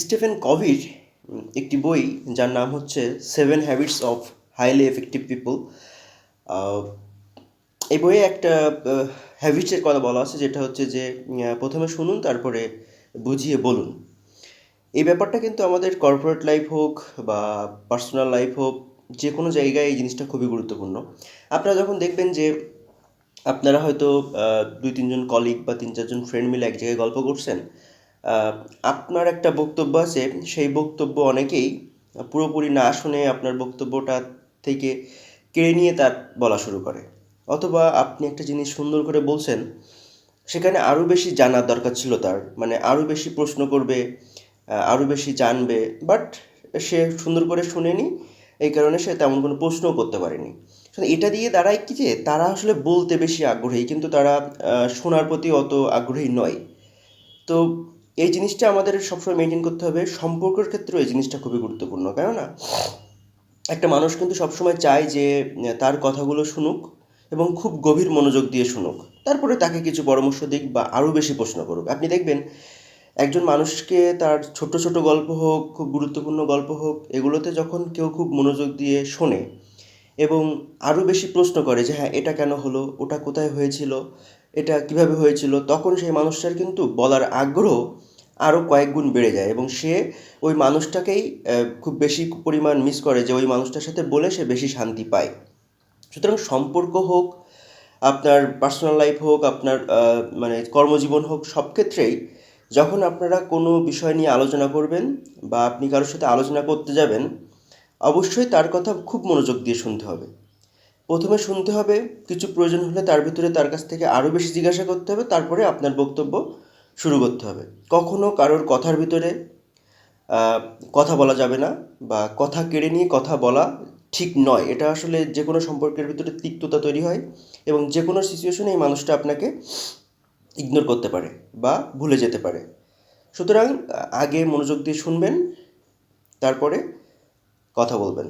Stephen কভির একটি বই যার নাম হচ্ছে seven habits of highly effective people. এই বইয়ে একটা হ্যাবিটসের কথা বলা আছে, যেটা হচ্ছে যে প্রথমে শুনুন, তারপরে বুঝিয়ে বলুন। এই ব্যাপারটা কিন্তু আমাদের কর্পোরেট লাইফ হোক বা পার্সোনাল লাইফ হোক যে কোনো জায়গায় এই জিনিসটা খুবই গুরুত্বপূর্ণ। আপনারা যখন দেখবেন যে, আপনারা হয়তো দুই তিনজন কলিগ বা তিন চারজন ফ্রেন্ড মিলে এক জায়গায় গল্প করছেন আপনার একটা বক্তব্য আছে, সেই বক্তব্য অনেকেই পুরোপুরি না শুনে আপনার বক্তব্যটা থেকে কেড়ে নিয়ে তার বলা শুরু করে। অথবা আপনি একটা জিনিস সুন্দর করে বলছেন, সেখানে আরও বেশি জানার দরকার ছিল তার। মানে আরও বেশি প্রশ্ন করবে আরও বেশি জানবে বাট সে সুন্দর করে শুনেনি, এই কারণে সে তেমন কোনো প্রশ্নও করতে পারেনি। এটা দিয়ে দাঁড়ায় কি যে, তারা আসলে বলতে বেশি আগ্রহী, কিন্তু তারা শোনার প্রতি অত আগ্রহী নয়। তো এই জিনিসটা আমাদের সবসময় মেনটেন করতে হবে। সম্পর্কের ক্ষেত্রেও এই জিনিসটা খুবই গুরুত্বপূর্ণ, কেননা একটা মানুষ কিন্তু সবসময় চায় যে তার কথাগুলো শুনুক এবং খুব গভীর মনোযোগ দিয়ে শুনুক। তারপরে তাকে কিছু পরামর্শ দিক বা আরও বেশি প্রশ্ন করুক। আপনি দেখবেন একজন মানুষকে তার ছোট ছোট গল্প হোক, খুব গুরুত্বপূর্ণ গল্প হোক, এগুলোতে যখন কেউ খুব মনোযোগ দিয়ে শোনে এবং আরও বেশি প্রশ্ন করে যে হ্যাঁ এটা কেন হলো? ওটা কোথায় হয়েছিল? এটা কীভাবে হয়েছিল? তখন সেই মানুষটার কিন্তু বলার আগ্রহ আরও কয়েক গুণ বেড়ে যায় এবং সে ওই মানুষটাকেই খুব বেশি পরিমাণ মিস করে যে ওই মানুষটার সাথে বলে সে বেশি শান্তি পায়। সুতরাং সম্পর্ক হোক, আপনার পার্সোনাল লাইফ হোক, আপনার মানে কর্মজীবন হোক, সব ক্ষেত্রেই যখন আপনারা কোনো বিষয় নিয়ে আলোচনা করবেন বা আপনি কারোর সাথে আলোচনা করতে যাবেন, অবশ্যই তার কথা খুব মনোযোগ দিয়ে শুনতে হবে। প্রথমে শুনতে হবে, কিছু প্রয়োজন হলে তার ভিতরে তার কাছ থেকে আরও বেশি জিজ্ঞাসা করতে হবে, তারপরে আপনার বক্তব্য শুরু করতে হবে। কখনো কারোর কথার ভিতরে কথা বলা যাবে না বা কথা কেড়ে নিয়ে কথা বলা ঠিক নয়। এটা আসলে যে কোনো সম্পর্কের ভিতরে তিক্ততা তৈরি হয় এবং যে কোনো সিচুয়েশনে এই মানুষটা আপনাকে ইগনোর করতে পারে বা ভুলে যেতে পারে। সুতরাং আগে মনোযোগ দিয়ে শুনবেন, তারপরে কথা বলবেন।